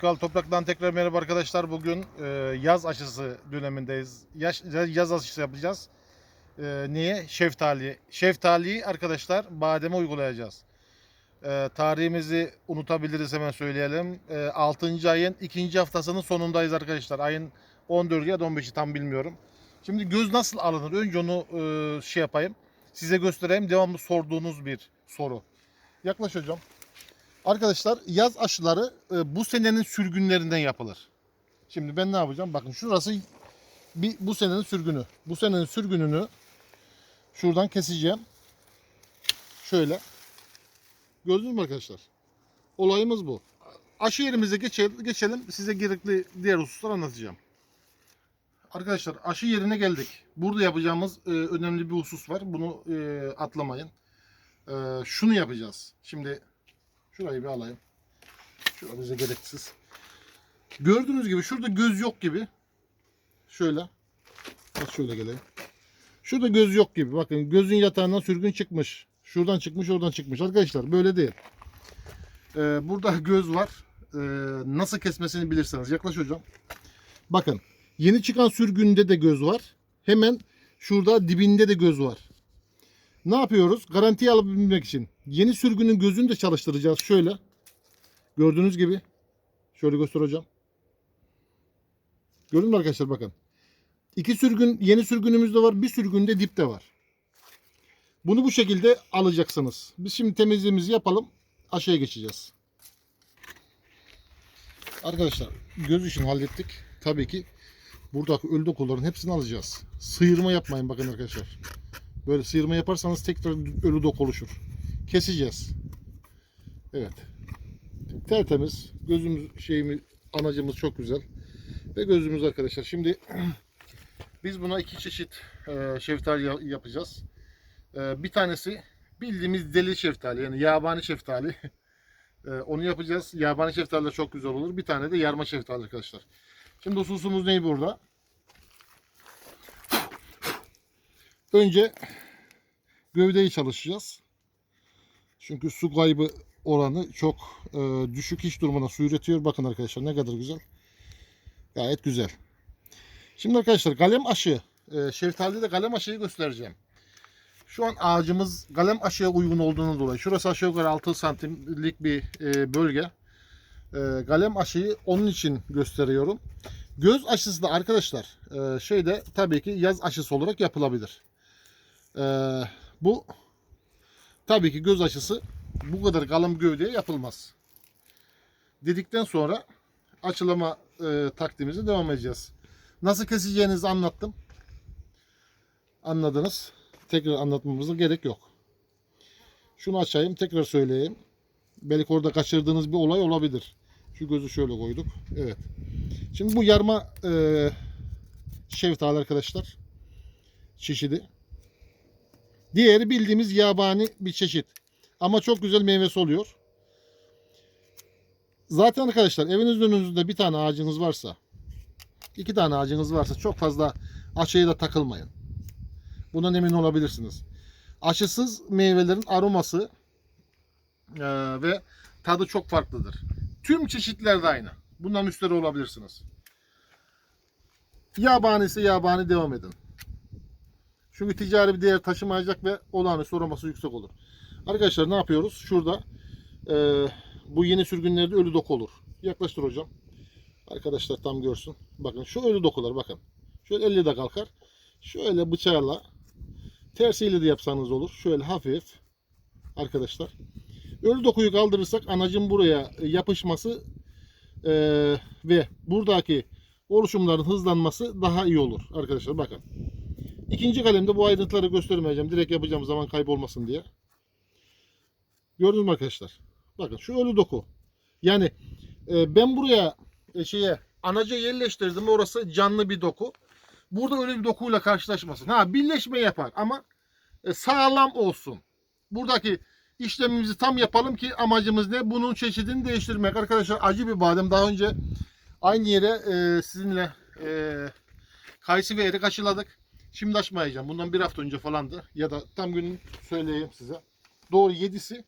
Kal Toprak'tan tekrar merhaba arkadaşlar. Bugün e, yaz aşısı dönemindeyiz. Yaş, yaz aşısı yapacağız. E, niye? Şeftali. Şeftaliyi arkadaşlar bademe uygulayacağız. E, tarihimizi unutabiliriz hemen söyleyelim. E, 6. ayın 2. haftasının sonundayız arkadaşlar. Ayın 14'ü ya da 15'i tam bilmiyorum. Şimdi göz nasıl alınır? Önce onu e, şey yapayım. Size göstereyim. Devamlı sorduğunuz bir soru. Yaklaş hocam. Arkadaşlar yaz aşıları e, bu senenin sürgünlerinden yapılır. Şimdi ben ne yapacağım? Bakın şurası bir bu senenin sürgünü. Bu senenin sürgününü şuradan keseceğim. Şöyle. Gördünüz mü arkadaşlar? Olayımız bu. Aşı yerimize geçelim, geçelim. Size gerekli diğer hususları anlatacağım. Arkadaşlar aşı yerine geldik. Burada yapacağımız e, önemli bir husus var. Bunu e, atlamayın. E, şunu yapacağız. Şimdi Şurayı bir alayım. Şurada bize gereksiz. Gördüğünüz gibi şurada göz yok gibi. Şöyle. Bak şöyle geleyim. Şurada göz yok gibi. Bakın gözün yatağından sürgün çıkmış. Şuradan çıkmış, oradan çıkmış. Arkadaşlar böyle değil. Ee, burada göz var. Ee, nasıl kesmesini bilirsiniz. Yaklaş hocam. Bakın. Yeni çıkan sürgünde de göz var. Hemen şurada dibinde de göz var. Ne yapıyoruz? Garantiye alabilmek için yeni sürgünün gözünü de çalıştıracağız. Şöyle. Gördüğünüz gibi. Şöyle göster hocam. Gördün mü arkadaşlar bakın. İki sürgün yeni sürgünümüz de var. Bir sürgün de dipte var. Bunu bu şekilde alacaksınız. Biz şimdi temizliğimizi yapalım. Aşağıya geçeceğiz. Arkadaşlar göz işini hallettik. Tabii ki buradaki ölü dokuların hepsini alacağız. Sıyırma yapmayın bakın arkadaşlar. Böyle sıyırma yaparsanız tekrar ölü dok oluşur. Keseceğiz. Evet. Tertemiz. Gözümüz şeyimiz anacımız çok güzel. Ve gözümüz arkadaşlar. Şimdi biz buna iki çeşit e, şeftali ya- yapacağız. E, bir tanesi bildiğimiz deli şeftali yani yabani şeftali. E, onu yapacağız. Yabani şeftali de çok güzel olur. Bir tane de yarma şeftali arkadaşlar. Şimdi hususumuz ne burada? Önce gövdeyi çalışacağız. Çünkü su kaybı oranı çok e, düşük iş durumuna su üretiyor. Bakın arkadaşlar ne kadar güzel. Gayet güzel. Şimdi arkadaşlar kalem aşı. E, şeftalide de kalem aşıyı göstereceğim. Şu an ağacımız kalem aşıya uygun olduğundan dolayı. Şurası aşağı yukarı 6 santimlik bir e, bölge. E, kalem aşıyı onun için gösteriyorum. Göz aşısı da arkadaşlar e, şeyde tabii ki yaz aşısı olarak yapılabilir. Ee, bu tabii ki göz aşısı bu kadar kalın gövdeye yapılmaz. Dedikten sonra açılama e, taktiğimize devam edeceğiz. Nasıl keseceğinizi anlattım. Anladınız. Tekrar anlatmamıza gerek yok. Şunu açayım tekrar söyleyeyim. Belki orada kaçırdığınız bir olay olabilir. Şu gözü şöyle koyduk. Evet. Şimdi bu yarma e, şeftali arkadaşlar. Çeşidi. Diğeri bildiğimiz yabani bir çeşit. Ama çok güzel meyvesi oluyor. Zaten arkadaşlar evinizin önünüzde bir tane ağacınız varsa, iki tane ağacınız varsa çok fazla aşıya da takılmayın. Bundan emin olabilirsiniz. Aşısız meyvelerin aroması eee, ve tadı çok farklıdır. Tüm çeşitler de aynı. Bundan müşteri olabilirsiniz. Yabani ise yabani devam edin. Çünkü ticari bir değer taşımayacak ve olağanüstü aroması yüksek olur. Arkadaşlar ne yapıyoruz? Şurada e, bu yeni sürgünlerde ölü doku olur. Yaklaştır hocam. Arkadaşlar tam görsün. Bakın şu ölü dokular bakın. Şöyle elle de kalkar. Şöyle bıçağla tersiyle de yapsanız olur. Şöyle hafif arkadaşlar. Ölü dokuyu kaldırırsak anacın buraya yapışması e, ve buradaki oluşumların hızlanması daha iyi olur. Arkadaşlar bakın. İkinci kalemde bu ayrıntıları göstermeyeceğim. Direkt yapacağım zaman kaybolmasın diye. Gördünüz mü arkadaşlar? Bakın şu ölü doku. Yani e, ben buraya e, şeye anaca yerleştirdim. Orası canlı bir doku. Burada ölü bir dokuyla karşılaşmasın. Ha birleşme yapar ama e, sağlam olsun. Buradaki işlemimizi tam yapalım ki amacımız ne? Bunun çeşidini değiştirmek. Arkadaşlar acı bir badem. Daha önce aynı yere e, sizinle e, kayısı ve erik aşıladık. Şimdi açmayacağım. Bundan bir hafta önce falandı. Ya da tam gününü söyleyeyim size. Doğru 7'si.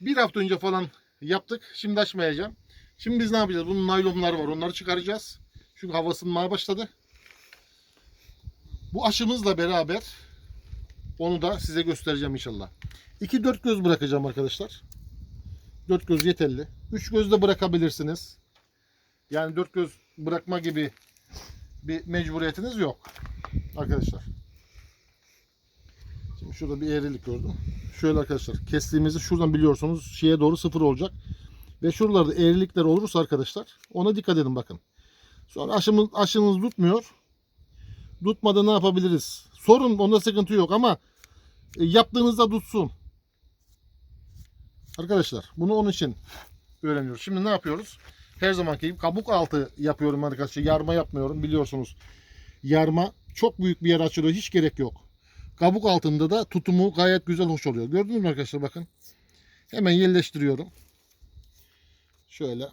Bir hafta önce falan yaptık. Şimdi açmayacağım. Şimdi biz ne yapacağız? Bunun naylonları var. Onları çıkaracağız. Çünkü hava ısınmaya başladı. Bu aşımızla beraber onu da size göstereceğim inşallah. 2 dört göz bırakacağım arkadaşlar. Dört göz yeterli. Üç göz de bırakabilirsiniz. Yani dört göz bırakma gibi bir mecburiyetiniz yok. Arkadaşlar. Şimdi şurada bir eğrilik gördüm. Şöyle arkadaşlar kestiğimizi şuradan biliyorsunuz şeye doğru sıfır olacak. Ve şuralarda eğrilikler olursa arkadaşlar ona dikkat edin bakın. Sonra aşımız, aşınız tutmuyor. Tutmadı ne yapabiliriz? Sorun onda sıkıntı yok ama e, yaptığınızda tutsun. Arkadaşlar bunu onun için öğreniyoruz. Şimdi ne yapıyoruz? Her zamanki gibi kabuk altı yapıyorum arkadaşlar. Yarma yapmıyorum biliyorsunuz. Yarma çok büyük bir yer açılıyor. Hiç gerek yok. Kabuk altında da tutumu gayet güzel hoş oluyor. Gördünüz mü arkadaşlar bakın. Hemen yerleştiriyorum. Şöyle.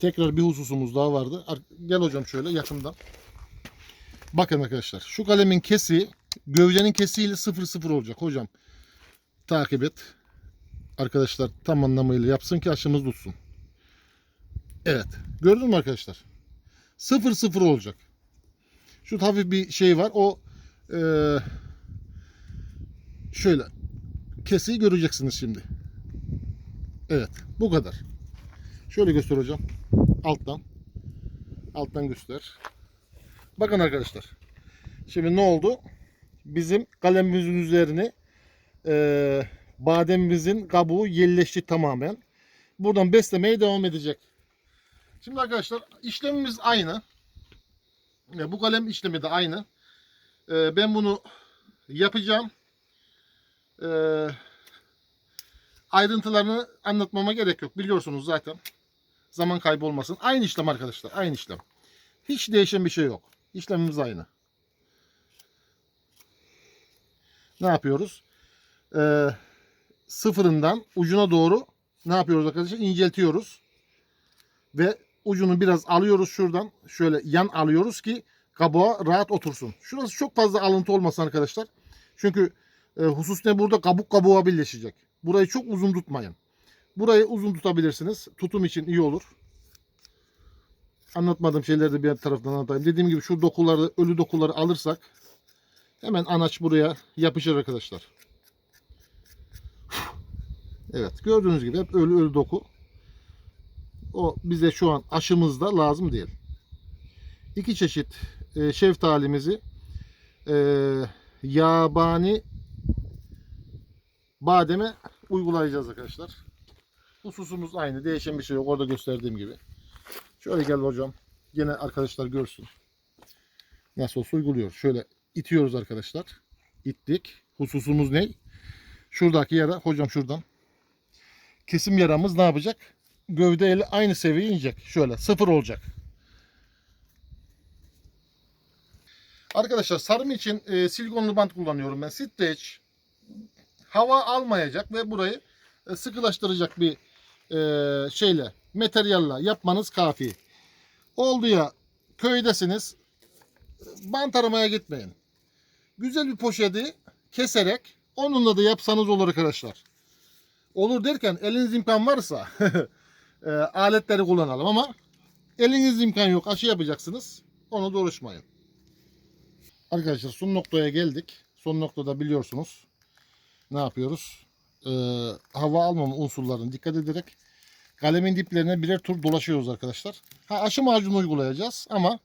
Tekrar bir hususumuz daha vardı. Ar- Gel hocam şöyle yakından. Bakın arkadaşlar. Şu kalemin kesi gövdenin kesiyle 0-0 olacak hocam. Takip et. Arkadaşlar tam anlamıyla yapsın ki aşımız tutsun. Evet. Gördün mü arkadaşlar? 0-0 olacak. Şu hafif bir şey var. O eee, şöyle kesiyi göreceksiniz şimdi. Evet. Bu kadar. Şöyle göster hocam. Alttan. Alttan göster. Bakın arkadaşlar. Şimdi ne oldu? Bizim kalemimizin üzerine eee bademimizin kabuğu yerleşti tamamen. Buradan beslemeye devam edecek. Şimdi arkadaşlar işlemimiz aynı. E, Bu kalem işlemi de aynı. E, Ben bunu yapacağım. E, Ayrıntılarını anlatmama gerek yok. Biliyorsunuz zaten. Zaman kaybı olmasın. Aynı işlem arkadaşlar. Aynı işlem. Hiç değişen bir şey yok. İşlemimiz aynı. Ne yapıyoruz? Ee, sıfırından ucuna doğru ne yapıyoruz arkadaşlar? İnceltiyoruz. Ve ucunu biraz alıyoruz şuradan. Şöyle yan alıyoruz ki kabuğa rahat otursun. Şurası çok fazla alıntı olmasın arkadaşlar. Çünkü e, husus ne burada kabuk kabuğa birleşecek. Burayı çok uzun tutmayın. Burayı uzun tutabilirsiniz. Tutum için iyi olur. Anlatmadığım şeyleri de bir taraftan anlatayım. Dediğim gibi şu dokuları, ölü dokuları alırsak hemen anaç buraya yapışır arkadaşlar. Evet gördüğünüz gibi hep ölü ölü doku. O bize şu an aşımızda lazım değil. İki çeşit e, şeftalimizi e, yabani bademe uygulayacağız arkadaşlar. Hususumuz aynı. Değişen bir şey yok. Orada gösterdiğim gibi. Şöyle gel hocam. Yine arkadaşlar görsün. Nasıl olsa uyguluyor. Şöyle itiyoruz arkadaşlar. İttik. Hususumuz ne? Şuradaki yara. Hocam şuradan. Kesim yaramız ne yapacak? Gövde eli aynı seviyeye inecek. Şöyle sıfır olacak. Arkadaşlar sarım için e, silikonlu bant kullanıyorum ben. Stretch hava almayacak ve burayı e, sıkılaştıracak bir e, şeyle, materyalle yapmanız kafi. Oldu ya köydesiniz, bant aramaya gitmeyin. Güzel bir poşeti keserek onunla da yapsanız olur arkadaşlar. Olur derken eliniz imkan varsa e, aletleri kullanalım ama eliniz imkan yok aşı yapacaksınız. Onu da uğraşmayın. Arkadaşlar son noktaya geldik. Son noktada biliyorsunuz ne yapıyoruz? Ee, hava almama unsurlarına dikkat ederek kalemin diplerine birer tur dolaşıyoruz arkadaşlar. Ha, aşı macunu uygulayacağız ama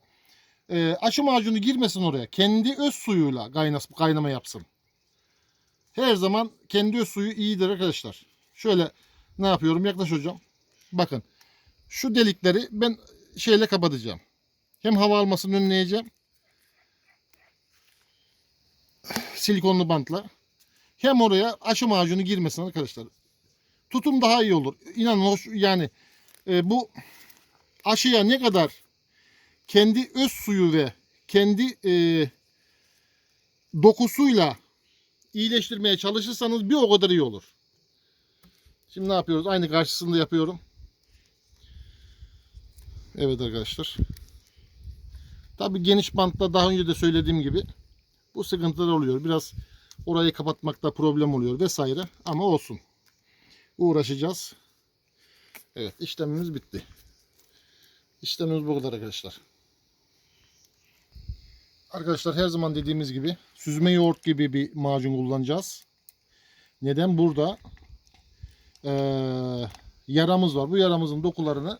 e, aşı macunu girmesin oraya. Kendi öz suyuyla kaynas, kaynama yapsın. Her zaman kendi öz suyu iyidir arkadaşlar. Şöyle ne yapıyorum? Yaklaş hocam. Bakın. Şu delikleri ben şeyle kapatacağım. Hem hava almasını önleyeceğim. Silikonlu bantla. Hem oraya aşı macunu girmesin arkadaşlar. Tutum daha iyi olur. İnanın hoş yani e, bu aşıya ne kadar kendi öz suyu ve kendi e, dokusuyla iyileştirmeye çalışırsanız bir o kadar iyi olur. Şimdi ne yapıyoruz? Aynı karşısında yapıyorum. Evet arkadaşlar. Tabi geniş bantta daha önce de söylediğim gibi bu sıkıntılar oluyor. Biraz orayı kapatmakta problem oluyor vesaire ama olsun. Uğraşacağız. Evet işlemimiz bitti. İşlemimiz bu kadar arkadaşlar. Arkadaşlar her zaman dediğimiz gibi süzme yoğurt gibi bir macun kullanacağız. Neden? Burada eee, yaramız var. Bu yaramızın dokularını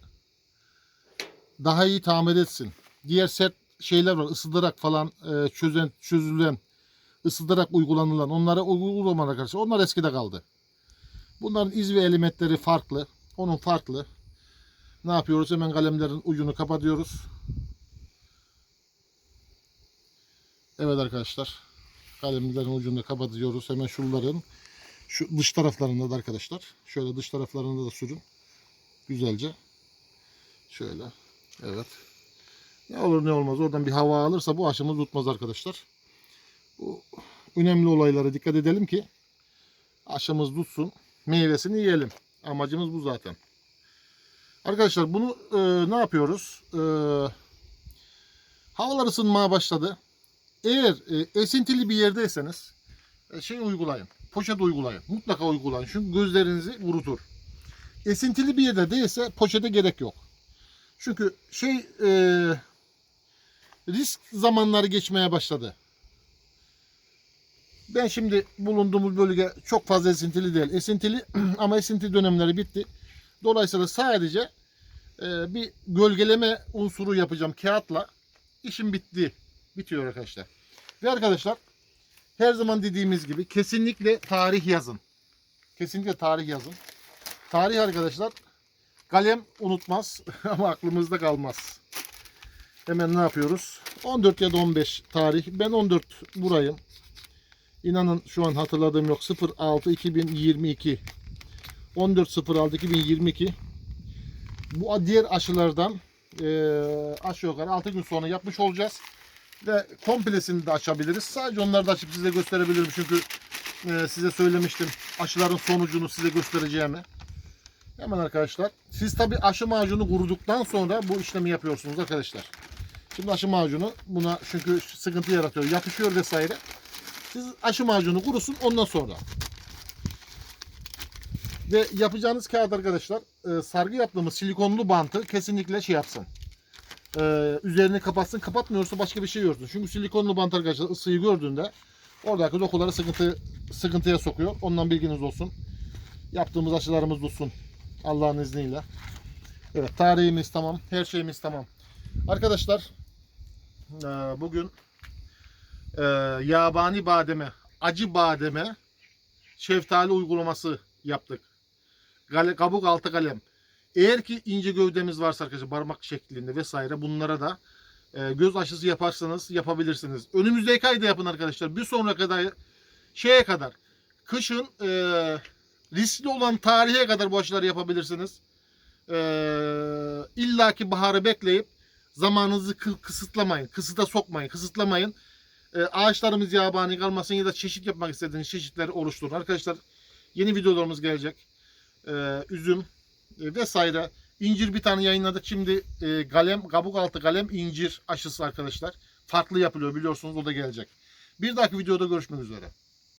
daha iyi tamir etsin. Diğer sert şeyler var. ısıtarak falan eee, çözen, çözülen, ısıtarak uygulanılan onlara uygulamalar arkadaşlar. Onlar eskide kaldı. Bunların iz ve elementleri farklı. Onun farklı. Ne yapıyoruz? Hemen kalemlerin ucunu kapatıyoruz. Evet arkadaşlar. Kalemlerin ucunu kapatıyoruz. Hemen şunların şu dış taraflarında da arkadaşlar. Şöyle dış taraflarında da sürün. Güzelce. Şöyle. Evet. Ne olur ne olmaz. Oradan bir hava alırsa bu aşımız tutmaz arkadaşlar. Bu önemli olaylara dikkat edelim ki aşımız tutsun. Meyvesini yiyelim. Amacımız bu zaten. Arkadaşlar bunu e, ne yapıyoruz? E, havalar ısınmaya başladı. Eğer e, esintili bir yerdeyseniz e, şey uygulayın. Poşet uygulayın. Mutlaka uygulayın. Çünkü gözlerinizi vurutur. Esintili bir yerde değilse poşete gerek yok. Çünkü şey e, risk zamanları geçmeye başladı. Ben şimdi bulunduğumuz bölge çok fazla esintili değil. Esintili ama esinti dönemleri bitti. Dolayısıyla sadece e, bir gölgeleme unsuru yapacağım kağıtla. İşim bitti. Bitiyor arkadaşlar. Ve arkadaşlar her zaman dediğimiz gibi kesinlikle tarih yazın. Kesinlikle tarih yazın. Tarih arkadaşlar kalem unutmaz ama aklımızda kalmaz. Hemen ne yapıyoruz? 14 ya da 15 tarih. Ben 14 burayım. İnanın şu an hatırladığım yok. 06 2022 14.06 2022 bu diğer aşılardan eee aşağı yukarı 6 gün sonra yapmış olacağız. Ve komplesini de açabiliriz. Sadece onları da açıp size gösterebilirim. Çünkü eee, size söylemiştim aşıların sonucunu size göstereceğimi. Hemen arkadaşlar. Siz tabi aşı macunu kuruduktan sonra bu işlemi yapıyorsunuz arkadaşlar. Şimdi aşı macunu buna çünkü sıkıntı yaratıyor. Yapışıyor vesaire. Siz aşı macunu kurusun ondan sonra. Ve yapacağınız kağıt arkadaşlar e, sargı yaptığımız silikonlu bantı kesinlikle şey yapsın. E, üzerini kapatsın. Kapatmıyorsa başka bir şey görsün. Çünkü silikonlu bant arkadaşlar ısıyı gördüğünde oradaki dokuları sıkıntı sıkıntıya sokuyor. Ondan bilginiz olsun. Yaptığımız aşılarımız tutsun. Allah'ın izniyle. Evet tarihimiz tamam. Her şeyimiz tamam. Arkadaşlar e, bugün e, yabani bademe, acı bademe şeftali uygulaması yaptık. Kabuk altı kalem. Eğer ki ince gövdemiz varsa arkadaşlar parmak şeklinde vesaire bunlara da e, göz aşısı yaparsanız yapabilirsiniz. Önümüzdeki ayda yapın arkadaşlar. Bir sonra kadar şeye kadar kışın e, riskli olan tarihe kadar bu aşıları yapabilirsiniz. E, İlla baharı bekleyip zamanınızı kı- kısıtlamayın. Kısıta sokmayın. Kısıtlamayın. E, ağaçlarımız yabani kalmasın ya da çeşit yapmak istediğiniz çeşitleri oluşturun. Arkadaşlar yeni videolarımız gelecek. E, üzüm e, vesaire. İncir bir tane yayınladık. Şimdi e, kalem, kabuk altı kalem incir aşısı arkadaşlar. Farklı yapılıyor biliyorsunuz o da gelecek. Bir dahaki videoda görüşmek üzere.